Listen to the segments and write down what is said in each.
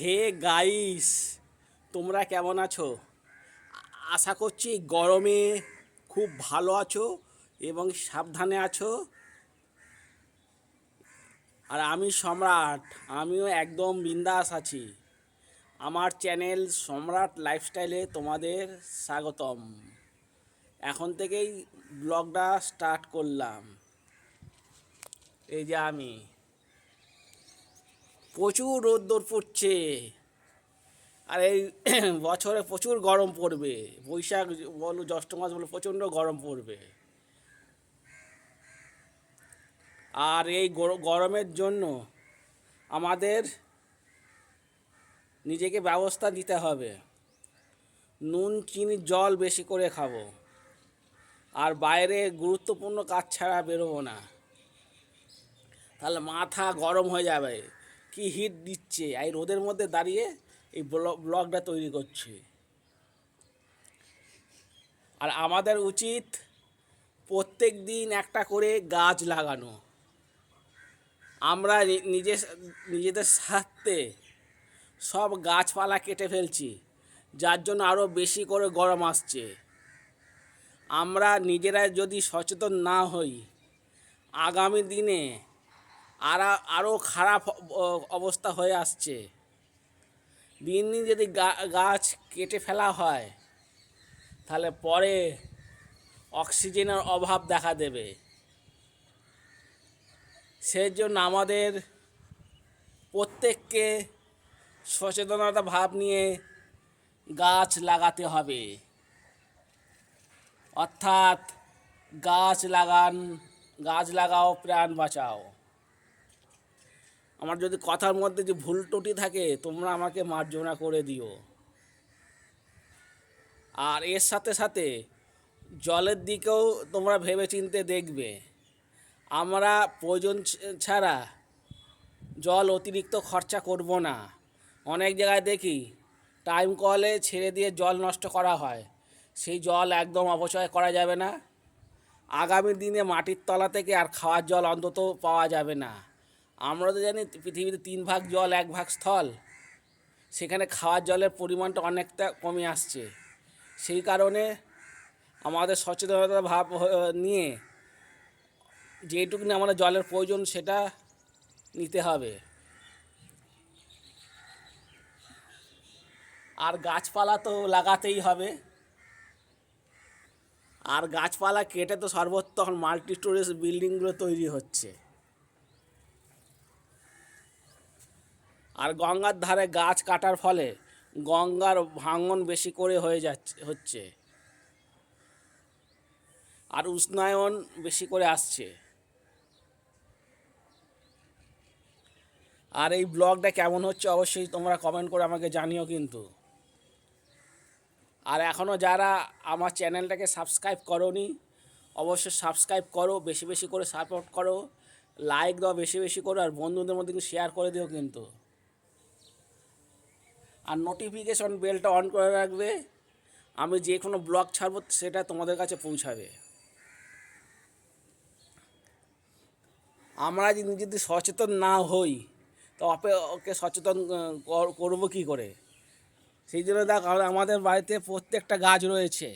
Hey guys, তোমরা কেমন আছো? আশা করছি গরমে খুব ভালো আছো এবং সাবধানে আছো। আর আমি সম্রাট, আমিও একদম বিন্দাস আছি। আমার চ্যানেল সম্রাট লাইফস্টাইলে তোমাদের স্বাগতম। এখন থেকেই ব্লগটা স্টার্ট করলাম। এই যে আমি। প্রচুর রোদ্দুর পড়ছে আর এই বছরে প্রচুর গরম পড়বে। বৈশাখ, বলো জ্যৈষ্ঠ মাস বলো প্রচণ্ড গরম পড়বে। আর এই গর- গরমের জন্য আমাদের নিজেকে ব্যবস্থা দিতে হবে। নুন, চিনি, জল বেশি করে খাব। আর বাইরে গুরুত্বপূর্ণ কাজ ছাড়া বেরোবো না। তাহলে মাথা গরম হয়ে যাবে। কি হিট দিচ্ছে? এই রোদের মধ্যে দাঁড়িয়ে এই ব্লগ, ব্লগটা তৈরি করছে। আর আমাদের উচিত প্রত্যেক দিন একটা করে গাছ লাগানো। আমরা নিজে নিজেদের স্বার্থে সব গাছপালা কেটে ফেলছি, যার জন্য আরও বেশি করে গরম আসছে। আমরা নিজেরা যদি সচেতন না হই, আগামী দিনে আর আরও খারাপ অবস্থা হয়ে আসছে। দিন দিন যদি গাছ কেটে ফেলা হয়, তাহলে পরে অক্সিজেনের অভাব দেখা দেবে। সেই জন্য আমাদের প্রত্যেককে সচেতনতা ভাব নিয়ে গাছ লাগাতে হবে। অর্থাৎ গাছ লাগান, গাছ লাগাও, প্রাণ বাঁচাও। আমার যদি কথার মধ্যে যে ভুল ত্রুটি থাকে, তোমরা আমাকে মার্জনা করে দিও। আর এর সাথে সাথে জলের দিকেও তোমরা ভেবে চিনতে দেখবে, আমরা প্রয়োজন ছাড়া জল অতিরিক্ত খরচা করব না। অনেক জায়গায় দেখি টাইম কলে ছেড়ে দিয়ে জল নষ্ট করা হয়, সেই জল একদম অপচয় করা যাবে না। আগামী দিনে মাটির তলা থেকে আর খাওয়ার জল অন্তত পাওয়া যাবে না। আমরা তো জানি পৃথিবীতে তিন ভাগ জল, এক ভাগ স্থল। সেখানে খাওয়ার জলের পরিমাণটা অনেকটা কমে আসছে। সেই কারণে আমাদের সচেতনতা ভাব নিয়ে যেটুকুনি আমাদের জলের প্রয়োজন সেটা নিতে হবে। আর গাছপালা তো লাগাতেই হবে। আর গাছপালা কেটে তো সর্বত্র এখন মাল্টি স্টোরেজ বিল্ডিংগুলো তৈরি হচ্ছে। আর গঙ্গার ধারে গাছ কাটার ফলে গঙ্গার ভাঙন বেশি করে হয়ে যাচ্ছে, হচ্ছে। আর উষ্ণায়ন বেশি করে আসছে। আর এই ব্লগটা কেমন হচ্ছে অবশ্যই তোমরা কমেন্ট করে আমাকে জানিও কিন্তু। আর এখনও যারা আমার চ্যানেলটাকে সাবস্ক্রাইব করোনি, অবশ্যই সাবস্ক্রাইব করো, বেশি বেশি করে সাপোর্ট করো লাইক দাও, বেশি বেশি করো, আর বন্ধুদের মধ্যে শেয়ার করে দিও কিন্তু। আর নোটিফিকেশন বেলটা অন করে রাখবে। আমি যে কোনো ব্লগ ছাড়বো, সেটা তোমাদের কাছে পৌঁছাবে। আমরা যদি যদি সচেতন না হই, তো অপে ওকে সচেতন করব কী করে? সেই জন্য দেখ আমাদের বাড়িতে প্রত্যেকটা গাছ রয়েছে।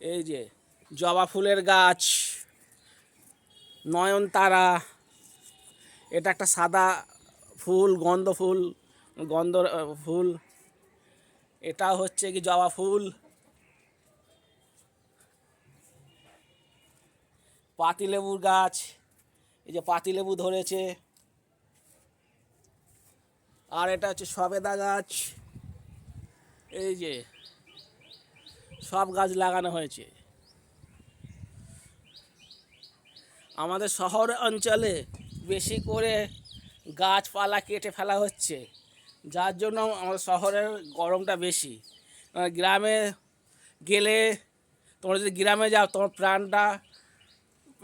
এই যে, জবা ফুলের গাছ, নয়নতারা, এটা একটা সাদা ফুল, গন্ধ ফুল গন্ধ ফুল। এটা হচ্ছে কি জবা ফুল। পাতিলেবুর গাছ। এই যে পাতিলেবু ধরেছে। আর এটা হচ্ছে সবেদা গাছ। এই যে সব গাছ লাগানো হয়েছে। আমাদের শহর অঞ্চলে বেশি করে গাছপালা কেটে ফেলা হচ্ছে। যার জন্য আমাদের শহরের গরমটা বেশি। গ্রামে গেলে তোমরা যদি গ্রামে যাও, তোমার প্রাণটা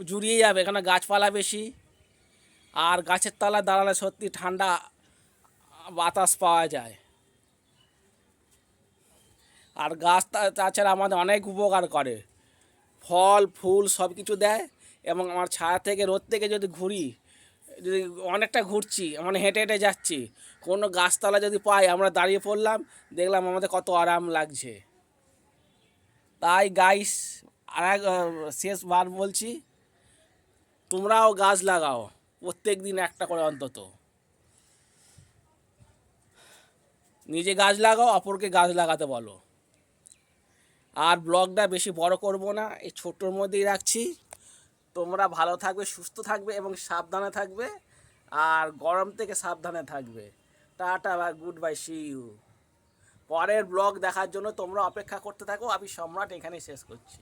জুড়িয়ে যাবে এখানে গাছপালা বেশি। আর গাছের তলায় দাঁড়ালে সত্যি ঠান্ডা বাতাস পাওয়া যায়। আর গাছ তাছাড়া আমাদের অনেক উপকার করে। ফল, ফুল সব কিছু দেয় এবং আমার ছায়া থেকে, রোদ থেকে যদি ঘুরি যদি অনেকটা ঘুরছি মানে হেঁটে হেঁটে যাচ্ছি, কোনো গাছতলা যদি পাই, আমরা দাঁড়িয়ে পড়লাম, দেখলাম আমাদের কত আরাম লাগছে। তাই গাইস আর এক শেষবার বলছি, তোমরাও গাছ লাগাও প্রত্যেক দিন একটা করে অন্তত। নিজে গাছ লাগাও, অপরকে গাছ লাগাতে বলো। আর ব্লগটা বেশি বড় করব না, এই ছোটোর মধ্যেই রাখছি। তোমরা ভালো থাকবে, সুস্থ থাকবে এবং সাবধানে থাকবে আর গরম থেকে সাবধানে থাকবে। টাটা, বা গুড বাই সি ইউ পরের ব্লগ দেখার জন্য তোমরা অপেক্ষা করতে থাকো, আমি সম্রাট এখানেই শেষ করছি।